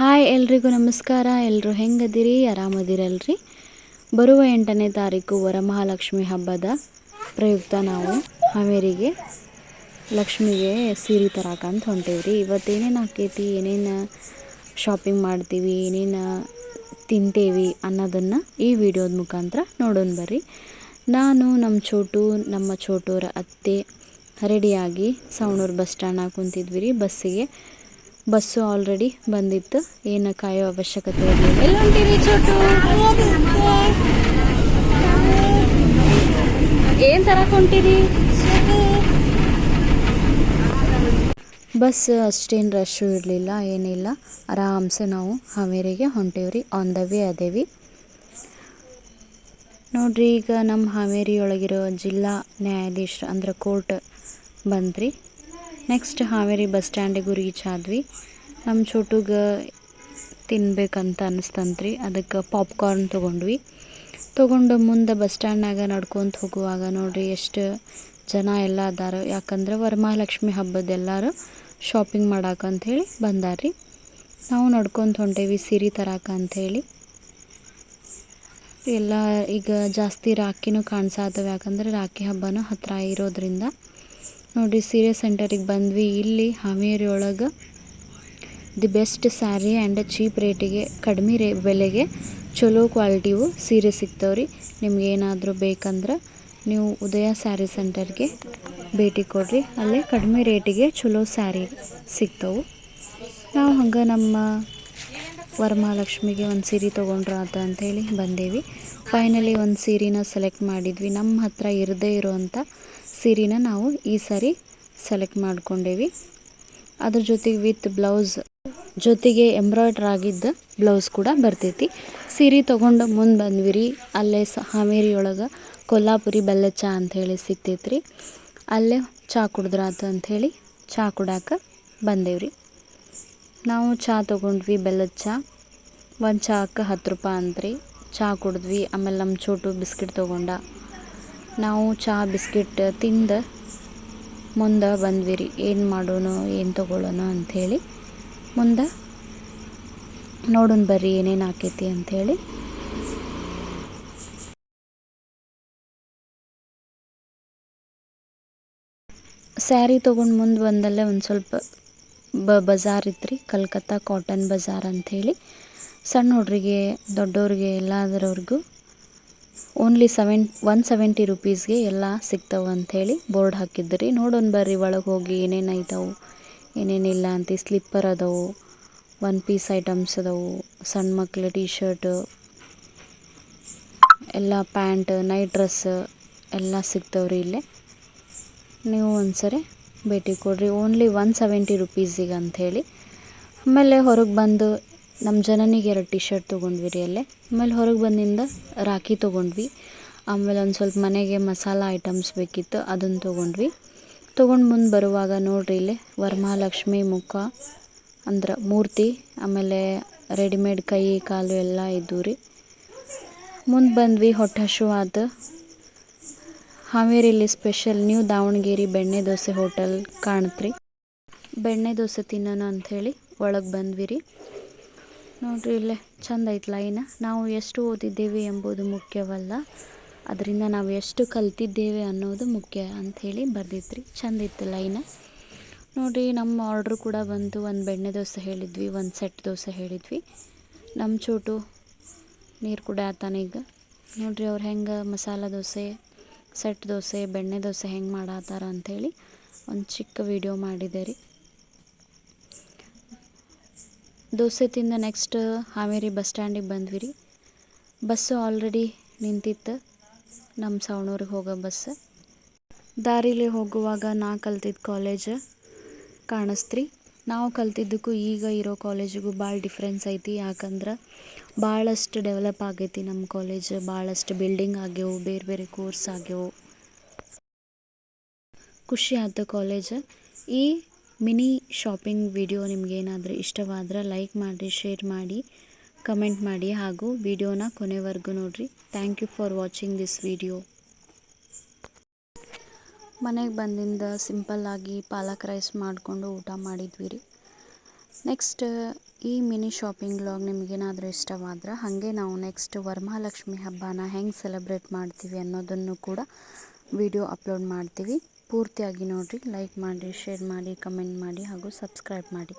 Hi ಎಲ್ರಿಗೂ ನಮಸ್ಕಾರ. ಎಲ್ಲರೂ ಹೆಂಗದಿರಿ? ಆರಾಮದಿರಲ್ರಿ? ಬರುವ ಎಂಟನೇ ತಾರೀಕು ವರಮಹಾಲಕ್ಷ್ಮಿ ಹಬ್ಬದ ಪ್ರಯುಕ್ತ ನಾವು ಹಾವೇರಿಗೆ ಲಕ್ಷ್ಮಿಗೆ ಸೀರೆ ತರಕಂತ ಹೊಂಟೇವ್ರಿ. ಇವತ್ತು ಏನೇನು ಆಕೈತಿ? ಏನೇನು ಶಾಪಿಂಗ್ ಮಾಡ್ತೀವಿ? ಏನೇನು ತಿಂತೇವಿ ಅನ್ನೋದನ್ನು ಈ ವಿಡಿಯೋದ ಮುಖಾಂತರ ನೋಡೋಣ ಬರ್ರಿ. ನಾನು ನಮ್ಮ ಚೋಟು, ನಮ್ಮ ಚೋಟೂರ ಅತ್ತೆ ರೆಡಿಯಾಗಿ ಸವಣೂರು ಬಸ್ ಸ್ಟ್ಯಾಂಡಾಗ ಕುಂತಿದ್ವಿ ರೀ ಬಸ್ಸಿಗೆ ಬಸ್ಸು ಆಲ್ರೆಡಿ ಬಂದಿತ್ತು. ಏನು ಕಾಯೋ ಅವಶ್ಯಕತೆ ಇರಲಿಲ್ಲ. ಬಸ್ ಅಷ್ಟೇನು ರಶ್ಶು ಇರಲಿಲ್ಲ, ಏನಿಲ್ಲ. ಆರಾಮ್ಸೆ ನಾವು ಹಾವೇರಿಗೆ ಹೊಂಟೇವ್ರಿ ಆನ್ ದ ವೇ ಅದೇವಿ. ನೋಡ್ರಿ, ಈಗ ನಮ್ಮ ಹಾವೇರಿಯೊಳಗಿರೋ ಜಿಲ್ಲಾ ನ್ಯಾಯಾಧೀಶರು ಅಂದ್ರೆ ಕೋರ್ಟ್ ಬಂದ್ರಿ. ನೆಕ್ಸ್ಟ್ ಹಾವೇರಿ ಬಸ್ ಸ್ಟ್ಯಾಂಡಿಗೂ ರೀಚ್ ಆದ್ವಿ. ನಮ್ಮ ಚೋಟುಗೆ ತಿನ್ಬೇಕಂತ ಅನಿಸ್ತಂತ್ರಿ. ಅದಕ್ಕೆ ಪಾಪ್ಕಾರ್ನ್ ತೊಗೊಂಡ್ವಿ. ತೊಗೊಂಡು ಮುಂದೆ ಬಸ್ ಸ್ಟ್ಯಾಂಡ್ನಾಗ ನಡ್ಕೊತ ಹೋಗುವಾಗ ನೋಡ್ರಿ ಎಷ್ಟು ಜನ ಎಲ್ಲ ಅದಾರ. ಯಾಕಂದ್ರೆ ವರಮಹಾಲಕ್ಷ್ಮಿ ಹಬ್ಬದ ಎಲ್ಲರೂ ಶಾಪಿಂಗ್ ಮಾಡಾಕ ಅಂಥೇಳಿ ಬಂದಾರ್ರಿ. ನಾವು ನಡ್ಕೊತ ಹೊಂಟೇವಿ ಸೀರೆ ತರಾಕ ಅಂಥೇಳಿ ಎಲ್ಲ ಈಗ ಜಾಸ್ತಿ ರಾಖಿನೂ ಕಾಣಿಸಾತವೆ. ಯಾಕಂದ್ರೆ ರಾಖಿ ಹಬ್ಬನೂ ಹತ್ತಿರ ಇರೋದ್ರಿಂದ ನೋಡಿರಿ ಸೀರೆ ಸೆಂಟರಿಗೆ ಬಂದ್ವಿ. ಇಲ್ಲಿ ಹಾವೇರಿ ಒಳಗೆ the best sari and cheap ರೇಟಿಗೆ, ಕಡಿಮೆ ರೇ, ಬೆಲೆಗೆ ಚಲೋ ಕ್ವಾಲಿಟಿವು ಸೀರೆ ಸಿಗ್ತಾವ್ರಿ ನಿಮ್ಗೆ ಏನಾದರೂ ಬೇಕಂದ್ರೆ ನೀವು ಉದಯ ಸ್ಯಾರಿ ಸೆಂಟರ್ಗೆ ಭೇಟಿ ಕೊಡ್ರಿ. ಅಲ್ಲೇ ಕಡಿಮೆ ರೇಟಿಗೆ ಚಲೋ ಸ್ಯಾರಿ ಸಿಗ್ತವೆ ನಾವು ಹಂಗೆ ನಮ್ಮ ವರಮಹಾಲಕ್ಷ್ಮಿಗೆ ಒಂದು ಸೀರೆ ತೊಗೊಂಡ್ರ ಆತ ಅಂಥೇಳಿ ಬಂದೇವಿ. ಫೈನಲಿ ಒಂದು ಸೀರೆನ ಸೆಲೆಕ್ಟ್ ಮಾಡಿದ್ವಿ. ನಮ್ಮ ಹತ್ರ ಇರದೇ ಇರೋವಂಥ ಸೀರೆನ ನಾವು ಈ ಸಾರಿ ಸೆಲೆಕ್ಟ್ ಮಾಡ್ಕೊಂಡೇವಿ. ಅದ್ರ ಜೊತೆಗೆ ವಿತ್ ಬ್ಲೌಸ್ ಜೊತೆಗೆ ಎಂಬ್ರಾಯ್ಡ್ರ್ ಆಗಿದ್ದ ಬ್ಲೌಸ್ ಕೂಡ ಬರ್ತೈತಿ. ಸೀರೆ ತೊಗೊಂಡು ಮುಂದೆ ಬಂದ್ವಿ ರೀ ಅಲ್ಲೇ ಸ ಹಾವೇರಿ ಒಳಗೆ ಕೊಲ್ಲಾಪುರಿ ಬೆಲ್ಲದ ಚಹಾ ಅಂಥೇಳಿ ಸಿಗ್ತೈತ್ರಿ. ಅಲ್ಲೇ ಚಹಾ ಕುಡಿದ್ರಾತು ಅಂಥೇಳಿ ಚಹಾ ಕುಡಾಕ ಬಂದೇವ್ರಿ. ನಾವು ಚಹಾ ತೊಗೊಂಡ್ವಿ ಬೆಲ್ಲದ ಚಹಾ ಒಂದು ಚಹಾಕ್ಕೆ ಹತ್ತು ರೂಪಾಯಿ ಅಂತ್ರಿ. ಚಹಾ ಕುಡಿದ್ವಿ, ಆಮೇಲೆ ನಮ್ಮ ಚೋಟು ಬಿಸ್ಕಿಟ್ ತೊಗೊಂಡ. ನಾವು ಚಹಾ ಬಿಸ್ಕಿಟ್ ತಿಂದು ಮುಂದೆ ಬಂದ್ವಿ ರೀ ಏನು ಮಾಡೋಣ ಏನು ತೊಗೊಳ್ಳೋಣ ಅಂಥೇಳಿ ಮುಂದೆ ನೋಡೋಣ ಬರ್ರಿ ಏನೇನು ಆಕೈತಿ ಅಂಥೇಳಿ. ಸ್ಯಾರಿ ತೊಗೊಂಡು ಮುಂದೆ ಬಂದಲ್ಲೇ ಒಂದು ಸ್ವಲ್ಪ ಬ ಬಜಾರ್ ಇತ್ತು ಕಲ್ಕತ್ತಾ ಕಾಟನ್ ಬಜಾರ್ ಅಂಥೇಳಿ. ಸಣ್ಣ ಹುಡ್ರಿಗೆ ದೊಡ್ಡವ್ರಿಗೆ ಎಲ್ಲದರವ್ರಿಗೂ ಓನ್ಲಿ ಸೆವೆನ್ ಒನ್ ಸೆವೆಂಟಿ ರುಪೀಸ್ಗೆ ಎಲ್ಲ ಸಿಗ್ತಾವೆ ಅಂಥೇಳಿ ಬೋರ್ಡ್ ಹಾಕಿದ್ರಿ ನೋಡೋಣ ಬರ್ರಿ, ಒಳಗೆ ಹೋಗಿ ಏನೇನು ಐತವು ಏನೇನಿಲ್ಲ ಅಂತ. ಸ್ಲಿಪ್ಪರ್ ಅದಾವು ಒನ್ ಪೀಸ್ ಐಟಮ್ಸ್ ಅದಾವು, ಸಣ್ಣ ಮಕ್ಳ ಟೀ ಶರ್ಟ್ ಎಲ್ಲ ಪ್ಯಾಂಟ್ ನೈಟ್ ಡ್ರೆಸ್ ಎಲ್ಲ ಸಿಗ್ತಾವ್ರಿ ಇಲ್ಲೇ. ನೀವು ಒಂದ್ಸರಿ ಭೇಟಿ ಕೊಡ್ರಿ. ಓನ್ಲಿ ಒನ್ ಸೆವೆಂಟಿ ರುಪೀಸಿಗೆ ಅಂಥೇಳಿ. ಆಮೇಲೆ ಹೊರಗೆ ಬಂದು ನಮ್ಮ ಜನನಿಗೆ ಎರಡು ಟಿ ಶರ್ಟ್ ತೊಗೊಂಡ್ವಿ ರೀ ಅಲ್ಲೇ. ಆಮೇಲೆ ಹೊರಗೆ ಬಂದಿಂದ ರಾಖಿ ತೊಗೊಂಡ್ವಿ. ಆಮೇಲೆ ಒಂದು ಸ್ವಲ್ಪ ಮನೆಗೆ ಮಸಾಲ ಐಟಮ್ಸ್ ಬೇಕಿತ್ತು ಅದನ್ನು ತೊಗೊಂಡ್ವಿ. ತೊಗೊಂಡು ಮುಂದೆ ಬರುವಾಗ ನೋಡ್ರಿ ಇಲ್ಲಿ, ವರಮಹಾಲಕ್ಷ್ಮಿ ಮುಖ, ಅಂದ್ರೆ ಮೂರ್ತಿ, ಆಮೇಲೆ ರೆಡಿಮೇಡ್ ಕೈ, ಕಾಲು ಎಲ್ಲ ಇದ್ದವು ರೀ ಮುಂದೆ ಬಂದ್ವಿ ಹೊಟ್ಟೆ ಹಶು ಆತು ಹಾವೇರಿಲಿ ಸ್ಪೆಷಲ್ ನ್ಯೂ ದಾವಣಗೆರೆ ಬೆಣ್ಣೆ ದೋಸೆ ಹೋಟೆಲ್ ಕಾಣತ್ರಿ. ಬೆಣ್ಣೆ ದೋಸೆ ತಿನ್ನೋಣ ಅಂಥೇಳಿ ಒಳಗೆ ಬಂದ್ವಿ ರೀ ನೋಡ್ರಿ, ಇಲ್ಲೇ ಚಂದ ಐತೆ ಲೈನ್ ನಾವು ಎಷ್ಟು ಓದಿದ್ದೇವೆ ಎಂಬುದು ಮುಖ್ಯವಲ್ಲ. ಅದರಿಂದ ನಾವು ಎಷ್ಟು ಕಲ್ತಿದ್ದೇವೆ ಅನ್ನೋದು ಮುಖ್ಯ ಅಂಥೇಳಿ ಬರ್ದಿತ್ರಿ. ಚಂದ ಇತ್ತು ಲೈನ ನೋಡಿರಿ, ನಮ್ಮ ಆರ್ಡ್ರು ಕೂಡ ಬಂತು. ಒಂದು ಬೆಣ್ಣೆ ದೋಸೆ ಹೇಳಿದ್ವಿ, ಒಂದು ಸೆಟ್ ದೋಸೆ ಹೇಳಿದ್ವಿ. ನಮ್ಮ ಚೋಟು ನೀರು ಕೂಡ ಈಗ. ನೋಡ್ರಿ, ಅವ್ರು ಹೆಂಗೆ ಮಸಾಲ ದೋಸೆ, ಸೆಟ್ ದೋಸೆ, ಬೆಣ್ಣೆ ದೋಸೆ ಹೆಂಗೆ ಮಾಡತ್ತಾರ ಅಂಥೇಳಿ ಒಂದು ಚಿಕ್ಕ ವಿಡಿಯೋ ಮಾಡಿದೆ ರೀ. ದೋಸೆ ತಿಂದ ನೆಕ್ಸ್ಟ್ ಹಾವೇರಿ ಬಸ್ ಸ್ಟ್ಯಾಂಡಿಗೆ ಬಂದ್ವಿ ರೀ ಬಸ್ಸು ಆಲ್ರೆಡಿ ನಿಂತಿತ್ತು. ನಮ್ಮ ಸವಣೂರಿಗೆ ಹೋಗೋ ಬಸ್ ದಾರಿಲಿ ಹೋಗುವಾಗ ನಾ ಕಲ್ತಿದ್ದ ಕಾಲೇಜ್ ಕಾಣಿಸ್ತ್ರಿ. ನಾವು ಕಲ್ತಿದ್ದಕ್ಕೂ ಈಗ ಇರೋ ಕಾಲೇಜಿಗೂ ಭಾಳ ಡಿಫ್ರೆನ್ಸ್ ಐತಿ. ಯಾಕಂದ್ರೆ ಭಾಳಷ್ಟು ಡೆವಲಪ್ ಆಗೈತಿ ನಮ್ಮ ಕಾಲೇಜ್ ಭಾಳಷ್ಟು ಬಿಲ್ಡಿಂಗ್ ಆಗ್ಯವು, ಬೇರೆ ಬೇರೆ ಕೋರ್ಸ್ ಆಗ್ಯವು. ಖುಷಿ ಆಯ್ತು ಕಾಲೇಜ್ ಈ ಮಿನಿ ಶಾಪಿಂಗ್ ವಿಡಿಯೋ ನಿಮಗೇನಾದರೂ ಇಷ್ಟವಾದರೆ ಲೈಕ್ ಮಾಡಿ, ಶೇರ್ ಮಾಡಿ, ಕಮೆಂಟ್ ಮಾಡಿ ಹಾಗೂ ವಿಡಿಯೋನ ಕೊನೆವರೆಗೂ ನೋಡಿರಿ. Thank you for watching this video ಮನೆಗೆ ಬಂದಿಂದ ಸಿಂಪಲ್ಲಾಗಿ ಪಾಲಕ್ ರೈಸ್ ಮಾಡಿಕೊಂಡು ಊಟ ಮಾಡಿದ್ವಿ ರೀ. ನೆಕ್ಸ್ಟ್ ಈ ಮಿನಿ ಶಾಪಿಂಗ್ ಲಾಗ್ ನಿಮಗೇನಾದರೂ ಇಷ್ಟವಾದ್ರೆ ಹಾಗೆ ನಾವು ನೆಕ್ಸ್ಟ್ ವರಮಹಾಲಕ್ಷ್ಮಿ ಹಬ್ಬನ ಹೆಂಗೆ ಸೆಲೆಬ್ರೇಟ್ ಮಾಡ್ತೀವಿ ಅನ್ನೋದನ್ನು ಕೂಡ ವಿಡಿಯೋ ಅಪ್ಲೋಡ್ ಮಾಡ್ತೀವಿ. ಪೂರ್ತಿಯಾಗಿ ನೋಡಿರಿ ಲೈಕ್ ಮಾಡಿ ಶೇರ್ ಮಾಡಿ ಕಮೆಂಟ್ ಮಾಡಿ ಹಾಗೂ ಸಬ್ಸ್ಕ್ರೈಬ್ ಮಾಡಿ.